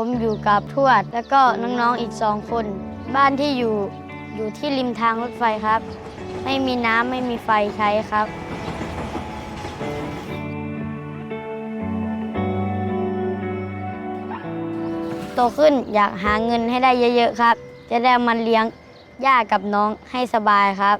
ผมอยู่กับทวด แล้วก็น้องๆอีกสองคน บ้านที่อยู่อยู่ที่ริมทางรถไฟครับ ไม่มีน้ำไม่มีไฟใช้ครับ โตขึ้นอยากหาเงินให้ได้เยอะๆครับ จะได้มันเลี้ยงย่ากับน้องให้สบายครับ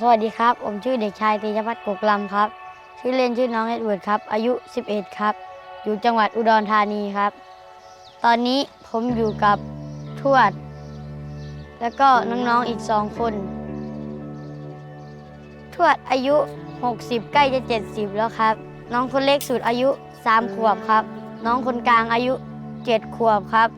สวัสดีครับ ผมชื่อเด็กชายตีชพัฒน์กกลำครับ ชื่อเล่นชื่อน้องเอ็ดเวิร์ดครับ อายุ 11 ครับ อยู่จังหวัดอุดรธานีครับ ตอนนี้ผมอยู่กับทวด แล้วก็น้องๆอีกสองคน ทวดอายุ 60 ใกล้จะ 70 แล้วครับ น้องคนเล็กสุดอายุ 3 ขวบครับ น้องคนกลางอายุ 7 ขวบครับ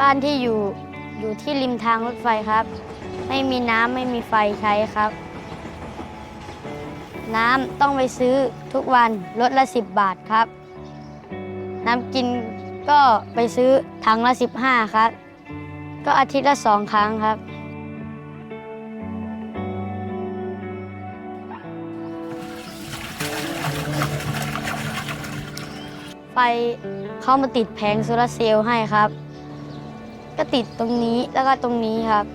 บ้านที่อยู่อยู่ที่ริมทางรถไฟครับ ไม่มีน้ำไม่มีไฟใช้ครับ น้ำต้องไปซื้อทุกวันรถละ 10 บาทครับ น้ำกินก็ไปซื้อถังละ 15 ครับ ก็อาทิตย์ละสองครั้งครับ ไฟเขามาติดแผงโซลาเซลล์ให้ครับ ก็ติดตรงนี้แล้วก็ตรงนี้ครับ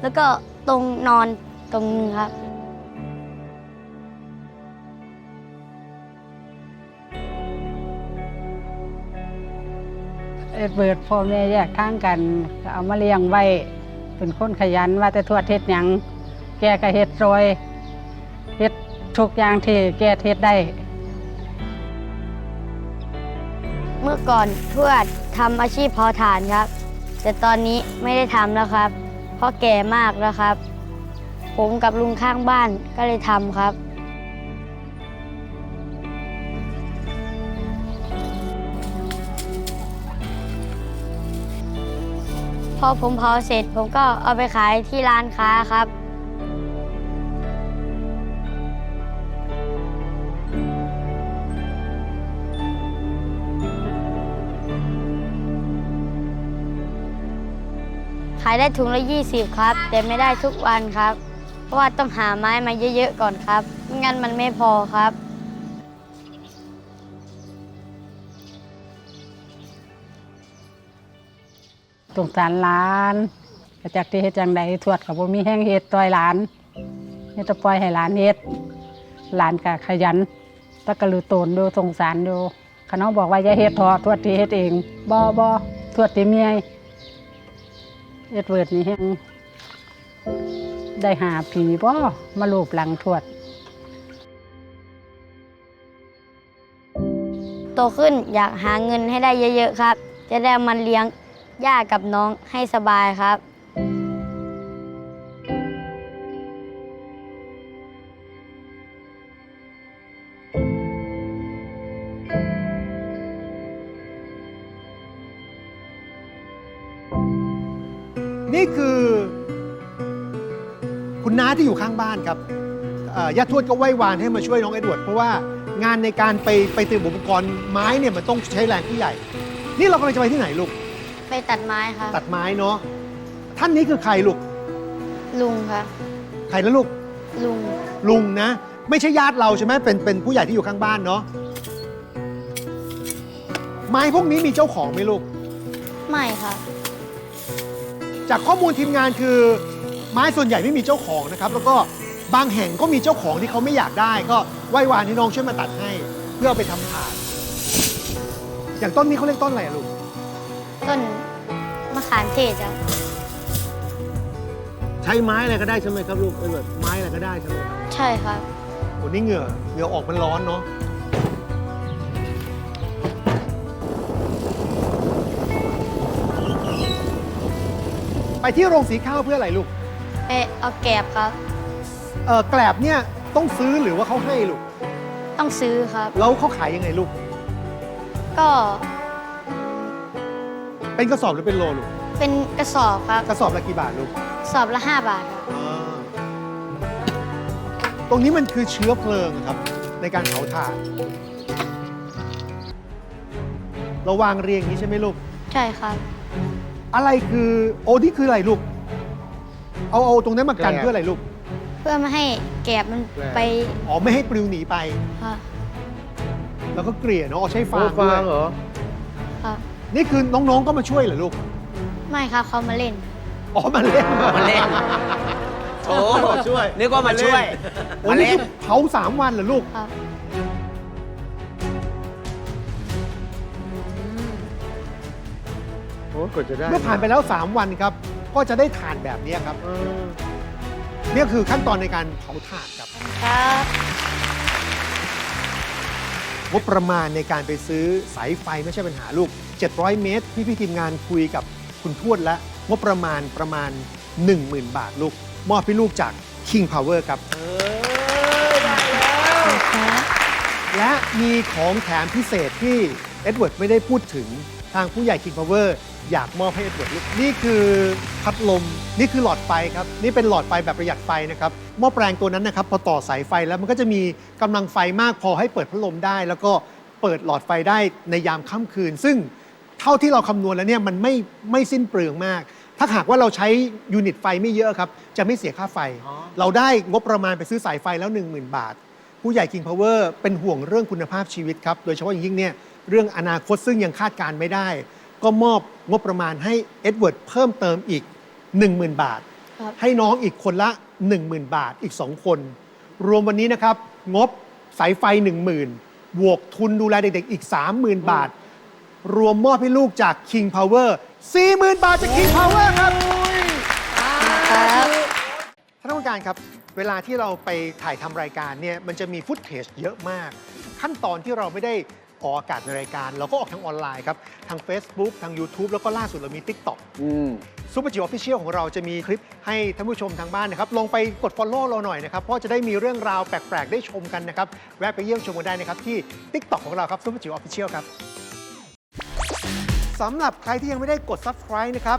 แล้วก็ตรงนอนตรงนึงครับ เอ็ดเบิร์ดพ่อแม่แยกทางกันก็เอามาเลี้ยงไว้ เป็นคนขยันว่าแต่ทวดเฮ็ดหยัง แกก็เฮ็ดซอยเฮ็ดทุกอย่างที่แกเฮ็ดได้ เมื่อก่อนทวดทำอาชีพเผาถ่านครับ แต่ตอนนี้ไม่ได้ทำแล้วครับ เพราะแก่มากแล้วครับ ผมกับลุงข้างบ้านก็เลยทำครับ พอผมเผาเสร็จผมก็เอาไปขายที่ร้านค้าครับายได้ถุงละ 20 ครับ แต่ไม่ได้ทุกวันครับ เพราะว่าต้องหาไม้มาเยอะๆก่อนครับไม่งั้นมันไม่พอครับ สงสารหลานก็จากที่เฮ็ดจังใดทวดก็บ่มีแห้งเฮ็ดต่อยหลานเฮ็ดแตะปล่อยให้หลานเฮ็ดหลานก็ขยันตะกะลือโตนดูสงสารดูเขาน้องบอกว่าอย่าเฮ็ดทอทวดที่เฮ็ดเองบ่บ่ทวดที่เมีย เอ็ดเวิร์ดนี่แฮงได้หาผีบ่มาลูบหลังทวด โตขึ้นอยากหาเงินให้ได้เยอะๆครับ จะได้มันเลี้ยงย่ากับน้องให้สบายครับ นี่คือคุณน้าที่อยู่ข้างบ้านครับเอ่อย่าทวดก็ไหว้วานให้มาช่วยน้องเอ็ดเวิร์ดเพราะว่างานในการไปไปเตรียมอุปกรณ์ไม้เนี่ยมันต้องใช้แรงผู้ใหญ่ นี่เรากำลังจะไปที่ไหนลูก ไปตัดไม้ครับตัดไม้เนาะ ท่านนี้คือใครลูก ลุงครับใครนะลูก ลุง ลุงนะ ไม่ใช่ญาติเราใช่ไหมเป็นเป็นผู้ใหญ่ที่อยู่ข้างบ้านเนาะ ไม้พวกนี้มีเจ้าของไหมลูก ไม่ครับ จากข้อมูลทีมงานคือไม้ส่วนใหญ่ไม่มีเจ้าของนะครับ แล้วก็บางแห่งก็มีเจ้าของที่เขาไม่อยากได้ ก็ไหว้วานให้น้องช่วยมาตัดให้ เพื่อเอาไปทำถ่านอย่างต้นนี้เขาเรียกต้นอะไรอะลูก ต้นมะขามเทศครับใช้ไม้อะไรก็ได้ใช่ไหมครับลูกเออไม้อะไรก็ได้ใช่ไหมครับใช่ครับโอ้นี่เหงื่อเหงื่อออกมันร้อนเนาะ ไปที่โรงสีข้าวเพื่ออะไรลูก ไปเอาแกบครับ เออแกลบเนี่ยต้องซื้อหรือว่าเขาให้ลูก ต้องซื้อครับ แล้วเขาขายยังไงลูก ก็เป็นกระสอบหรือเป็นโลลูก เป็นกระสอบครับ กระสอบละกี่บาทลูกกระสอบละ 5 บาทครับ ตรงนี้มันคือเชื้อเพลิงครับ ในการเผาถ่าน เราวางเรียงอย่างนี้ใช่ไหมลูก ใช่ครับ อะไรคือโอ้นี่คืออะไรลูก เอาเอาตรงนั้นมากันแกลบ เพื่ออะไรลูก เพื่อไม่ให้แกบมันแกลบไปอ๋อไม่ให้ปลิวหนีไปครับแล้วก็เกลี่ยเนาะเอาใช้โอ้ฟางฟาด้วยงเหรอครับนี่คือน้องๆก็มาช่วยเหรอลูก ไม่ครับเขามาเล่น อ๋อมาเล่นมาเล่นโถมาช่วยนึกว่ามาช่วยโอ้มานี่เล่คืนอเผาสามวันเหรอลูก ครับ โอ้กดจะได้เมื่อผ่านไปแล้ว 3 วันครับ ก็จะได้ถ่านแบบนี้ครับ เออนี่คือขั้นตอนในการเผาถ่านครับครับงบประมาณในการไปซื้อสายไฟไม่ใช่ปัญหาลูก 700 เมตร พี่พี่ๆทีมงานคุยกับคุณทวดและงบประมาณประมาณ 10,000 บาทลูก มอบให้ลูกจาก King Power ครับ เออได้แล้วครับและมีของแถมพิเศษที่เอ็ดเวิร์ดไม่ได้พูดถึง ทางผู้ใหญ่ King Power อยากมอบให้เอ็ดเวิร์ดลูกนี่คือพัดลม นี่คือหลอดไฟครับ นี่เป็นหลอดไฟแบบประหยัดไฟนะครับหม้อแปลงตัวนั้นนะครับ พอต่อสายไฟแล้วมันก็จะมีกำลังไฟมากพอให้เปิดพัดลมได้ แล้วก็เปิดหลอดไฟได้ในยามค่ำคืน ซึ่งเท่าที่เราคำนวณแล้วเนี่ยมันไม่ไม่สิ้นเปลืองมาก ถ้าหากว่าเราใช้ยูนิตไฟไม่เยอะครับ จะไม่เสียค่าไฟอ๋อเราได้งบประมาณไปซื้อสายไฟแล้ว 10,000 บาท ผู้ใหญ่ King Power เป็นห่วงเรื่องคุณภาพชีวิตครับ โดยเฉพาะอย่างยิ่งเนี่ยเรื่องอนาคตซึ่งยังคาดการณ์ไม่ได้ ก็มอบงบประมาณให้เอ็ดเวิร์ดเพิ่มเติมอีก 10,000 บาท ครับ ให้น้องอีกคนละ 10,000 บาทอีก 2 คน รวมวันนี้นะครับ งบสายไฟ 10,000บวกทุนดูแลเด็กๆอีก 30,000 บาท รวมมอบให้ลูกจาก King Power 40,000 บาทจาก King Power ครับครับท่านผู้การครับ เวลาที่เราไปถ่ายทำรายการเนี่ยมันจะมีฟุตเทจเยอะมาก ขั้นตอนที่เราไม่ได้ออกอากาศในรายการ เราก็ออกทางออนไลน์ครับ ทาง Facebook ทาง YouTube แล้วก็ล่าสุดเรามี TikTok อืมซูเปอร์จิ๋วออฟฟิเชียลของเราจะมีคลิปให้ท่านผู้ชมทางบ้านนะครับ ลองไปกด Follow เราหน่อยนะครับ เพราะจะได้มีเรื่องราวแปลก ๆ ได้ชมกันนะครับ แวะไปเยี่ยมชมกันได้นะครับ ที่ TikTok ของเราครับซูเปอร์จิ๋วออฟฟิเชียลครับสำหรับใครที่ยังไม่ได้กด Subscribe นะครับ